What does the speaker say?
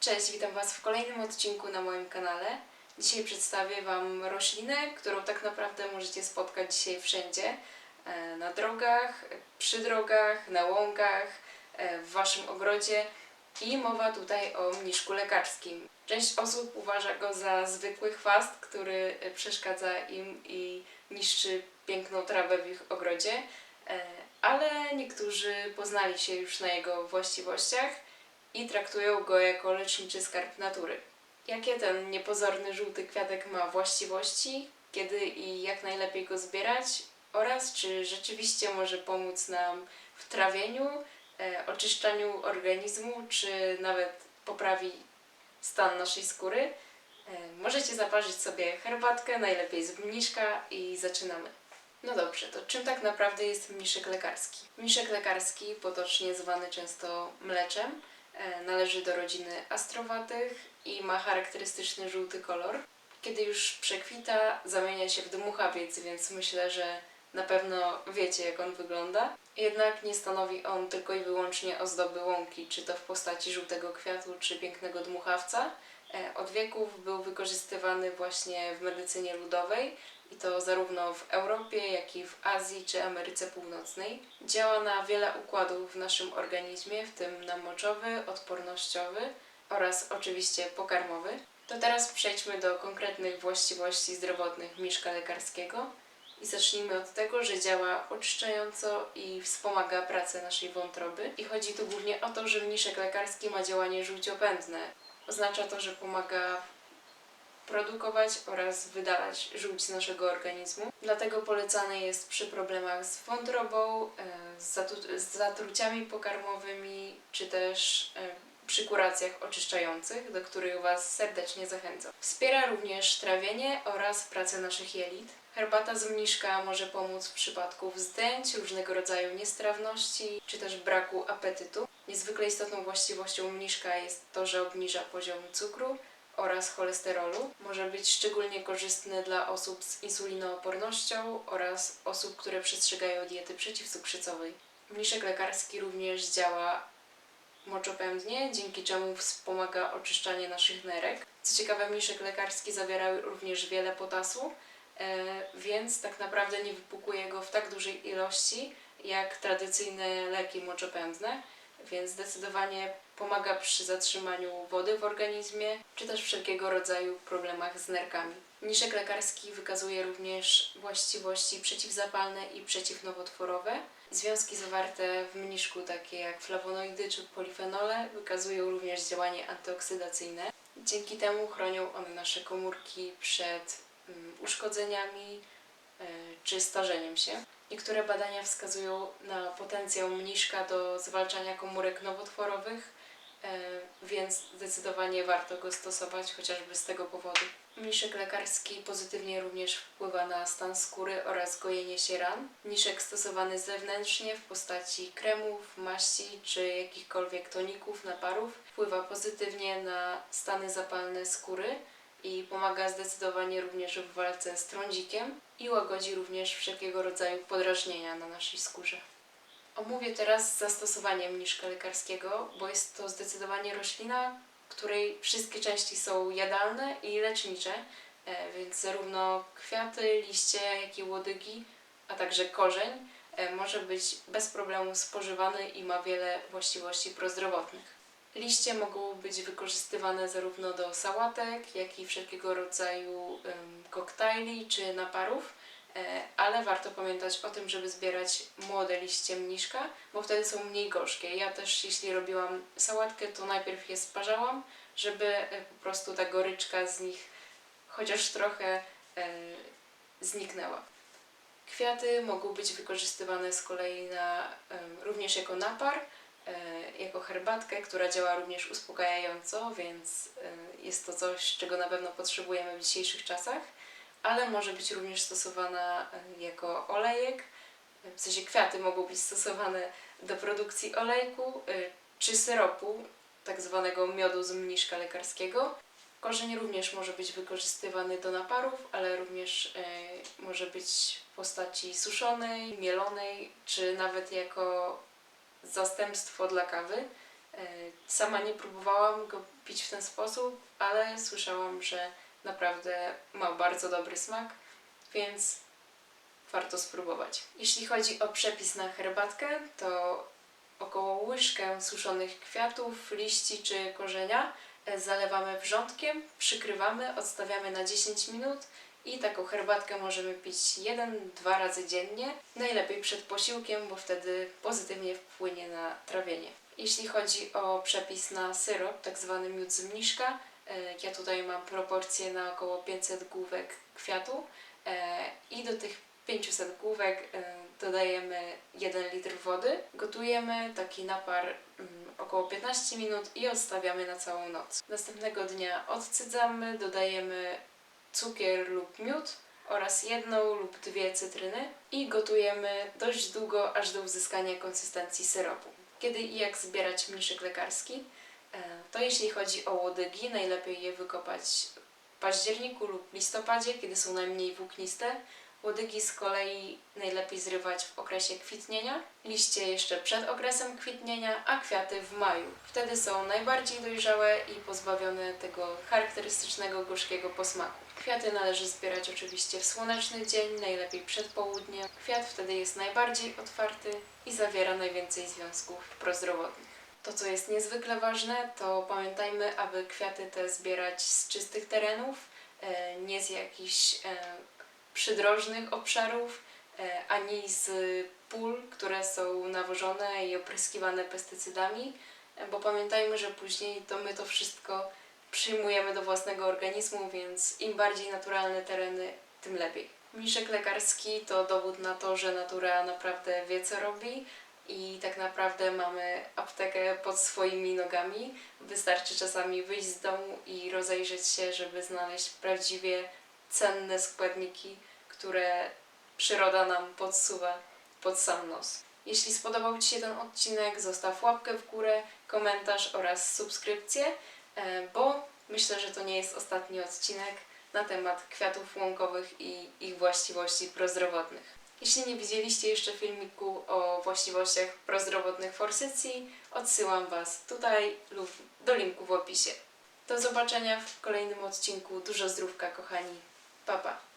Cześć, witam Was w kolejnym odcinku na moim kanale. Dzisiaj przedstawię Wam roślinę, którą tak naprawdę możecie spotkać dzisiaj wszędzie. E, Na drogach, przy drogach, na łąkach, e, w Waszym ogrodzie. I mowa tutaj o mniszku lekarskim. Część osób uważa go za zwykły chwast, który e, przeszkadza im i niszczy piękną trawę w ich ogrodzie. Ale niektórzy poznali się już na jego właściwościach i traktują go jako leczniczy skarb natury. Jakie ten niepozorny żółty kwiatek ma właściwości, kiedy i jak najlepiej go zbierać oraz czy rzeczywiście może pomóc nam w trawieniu, e, oczyszczaniu organizmu, czy nawet poprawi stan naszej skóry. E, możecie zaparzyć sobie herbatkę, najlepiej z mniszka i zaczynamy. No dobrze, to czym tak naprawdę jest mniszek lekarski? Mniszek lekarski, potocznie zwany często mleczem, należy do rodziny astrowatych i ma charakterystyczny żółty kolor. Kiedy już przekwita, zamienia się w dmuchawiec, więc myślę, że na pewno wiecie, jak on wygląda. Jednak nie stanowi on tylko i wyłącznie ozdoby łąki, czy to w postaci żółtego kwiatu, czy pięknego dmuchawca. E, Od wieków był wykorzystywany właśnie w medycynie ludowej i to zarówno w Europie, jak i w Azji czy Ameryce Północnej. Działa na wiele układów w naszym organizmie, w tym na moczowy, odpornościowy oraz oczywiście pokarmowy. To teraz przejdźmy do konkretnych właściwości zdrowotnych miszka lekarskiego i zacznijmy od tego, że działa oczyszczająco i wspomaga pracę naszej wątroby. I chodzi tu głównie o to, że mniszek lekarski ma działanie żółciopędne. Oznacza to, że pomaga produkować oraz wydalać żółć z naszego organizmu. Dlatego polecany jest przy problemach z wątrobą, e, z zatruciami pokarmowymi, czy też e, przy kuracjach oczyszczających, do których Was serdecznie zachęcam. Wspiera również trawienie oraz pracę naszych jelit. Herbata z mniszka może pomóc w przypadku wzdęć, różnego rodzaju niestrawności, czy też braku apetytu. Niezwykle istotną właściwością mniszka jest to, że obniża poziom cukru oraz cholesterolu. Może być szczególnie korzystny dla osób z insulinoopornością oraz osób, które przestrzegają diety przeciwcukrzycowej. Mniszek lekarski również działa moczopędnie, dzięki czemu wspomaga oczyszczanie naszych nerek. Co ciekawe, mniszek lekarski zawiera również wiele potasu, e, więc tak naprawdę nie wypukuje go w tak dużej ilości jak tradycyjne leki moczopędne, więc zdecydowanie pomaga przy zatrzymaniu wody w organizmie, czy też wszelkiego rodzaju problemach z nerkami. Mniszek lekarski wykazuje również właściwości przeciwzapalne i przeciwnowotworowe. Związki zawarte w mniszku, takie jak flawonoidy czy polifenole, wykazują również działanie antyoksydacyjne. Dzięki temu chronią one nasze komórki przed mm, uszkodzeniami e, czy starzeniem się. Niektóre badania wskazują na potencjał mniszka do zwalczania komórek nowotworowych, e, więc zdecydowanie warto go stosować chociażby z tego powodu. Mniszek lekarski pozytywnie również wpływa na stan skóry oraz gojenie się ran. Mniszek stosowany zewnętrznie w postaci kremów, maści czy jakichkolwiek toników, naparów wpływa pozytywnie na stany zapalne skóry i pomaga zdecydowanie również w walce z trądzikiem i łagodzi również wszelkiego rodzaju podrażnienia na naszej skórze. Omówię teraz zastosowanie mniszka lekarskiego, bo jest to zdecydowanie roślina, której wszystkie części są jadalne i lecznicze, e, więc zarówno kwiaty, liście, jak i łodygi, a także korzeń e, może być bez problemu spożywany i ma wiele właściwości prozdrowotnych. Liście mogą być wykorzystywane zarówno do sałatek, jak i wszelkiego rodzaju koktajli czy naparów, e, ale warto pamiętać o tym, żeby zbierać młode liście mniszka, bo wtedy są mniej gorzkie. Ja też, jeśli robiłam sałatkę, to najpierw je sparzałam, żeby e, po prostu ta goryczka z nich chociaż trochę e, zniknęła. Kwiaty mogą być wykorzystywane z kolei na, również jako napar, jako herbatkę, która działa również uspokajająco, więc e, jest to coś, czego na pewno potrzebujemy w dzisiejszych czasach, ale może być również stosowana e, jako olejek. W sensie kwiaty mogą być stosowane do produkcji olejku e, czy syropu, tak zwanego miodu z mniszka lekarskiego. Korzeń również może być wykorzystywany do naparów, ale również e, może być w postaci suszonej, mielonej, czy nawet jako zastępstwo dla kawy. E, Sama nie próbowałam go pić w ten sposób, ale słyszałam, że naprawdę ma bardzo dobry smak, więc warto spróbować. Jeśli chodzi o przepis na herbatkę, to około łyżkę suszonych kwiatów, liści czy korzenia e, zalewamy wrzątkiem, przykrywamy, odstawiamy na 10 minut i taką herbatkę możemy pić 1-2 razy dziennie. Najlepiej przed posiłkiem, bo wtedy pozytywnie wpłynie na trawienie. Jeśli chodzi o przepis na syrop, tak zwany miód z mniszka, e, ja tutaj mam proporcje na około 500 główek kwiatu e, i do tych 500 główek e, dodajemy 1 litr wody. Gotujemy taki napar mm, około 15 minut i odstawiamy na całą noc. Następnego dnia odcydzamy, dodajemy cukier lub miód oraz jedną lub dwie cytryny i gotujemy dość długo, aż do uzyskania konsystencji syropu. Kiedy i jak zbierać mniszek lekarski? E, To jeśli chodzi o łodygi, najlepiej je wykopać w październiku lub listopadzie, kiedy są najmniej włókniste. Łodygi z kolei najlepiej zrywać w okresie kwitnienia, liście jeszcze przed okresem kwitnienia, a kwiaty w maju. Wtedy są najbardziej dojrzałe i pozbawione tego charakterystycznego gorzkiego posmaku. Kwiaty należy zbierać oczywiście w słoneczny dzień, najlepiej przed południem. Kwiat wtedy jest najbardziej otwarty i zawiera najwięcej związków prozdrowotnych. To, co jest niezwykle ważne, to pamiętajmy, aby kwiaty te zbierać z czystych terenów, e, nie z jakichś e, przydrożnych obszarów, e, ani z pól, które są nawożone i opryskiwane pestycydami, e, bo pamiętajmy, że później to my to wszystko przyjmujemy do własnego organizmu, więc im bardziej naturalne tereny, tym lepiej. Mniszek lekarski to dowód na to, że natura naprawdę wie co robi i tak naprawdę mamy aptekę pod swoimi nogami. Wystarczy czasami wyjść z domu i rozejrzeć się, żeby znaleźć prawdziwie cenne składniki, które przyroda nam podsuwa pod sam nos. Jeśli spodobał Ci się ten odcinek, zostaw łapkę w górę, komentarz oraz subskrypcję, e, bo myślę, że to nie jest ostatni odcinek na temat kwiatów łąkowych i ich właściwości prozdrowotnych. Jeśli nie widzieliście jeszcze filmiku o właściwościach prozdrowotnych forsycji, odsyłam Was tutaj lub do linku w opisie. Do zobaczenia w kolejnym odcinku. Dużo zdrówka, kochani. Pa, pa.